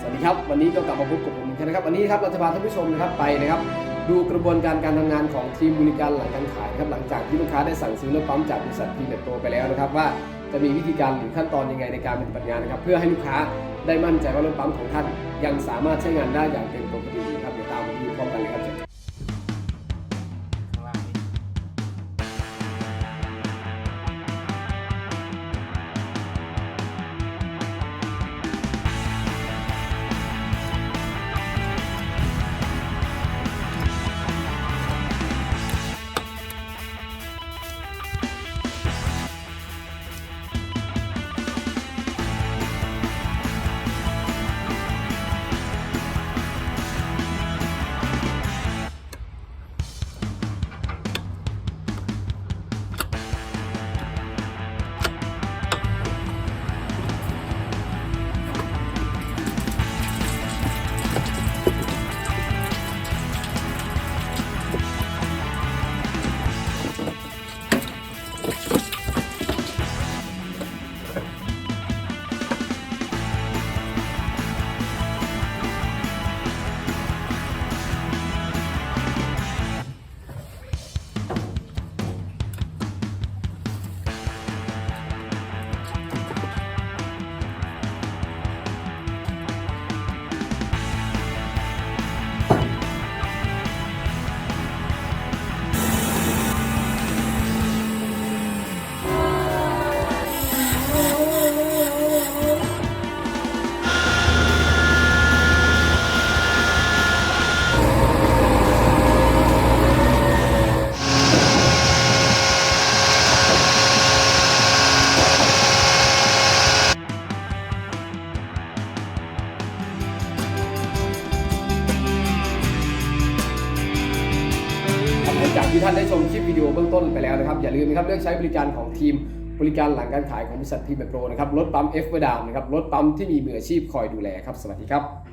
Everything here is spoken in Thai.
สวัสดีครับวันนี้ก็กลับมาพบกับผมอีกนะครับวันนี้ครับเราจะพาท่านผู้ชมนะครับไปนะครับดูกระบวนการการทำงานของทีมบริการหลังการขายครับหลังจากที่ลูกค้าได้สั่งซื้อรถปั๊มจากบริษัทพีเมโตไปแล้วนะครับว่าจะมีวิธีการหรือขั้นตอนยังไงในการปฏิบัติงานนะครับเพื่อให้ลูกค้าได้มั่นใจว่ารถปั๊มของท่านยังสามารถใช้งานได้อย่างเต็มปกตินะครับเดี๋ยวตามผม ที่ท่านได้ชมคลิปวิดีโอเบื้องต้นไปแล้วนะครับ อย่าลืมนะครับเลือกใช้บริการของทีมบริการหลังการขายของบริษัทพีเมโปรนะครับรถปั๊มเอฟเวอร์ดามนะครับรถปั๊มที่มีมืออาชีพคอยดูแลครับ สวัสดีครับ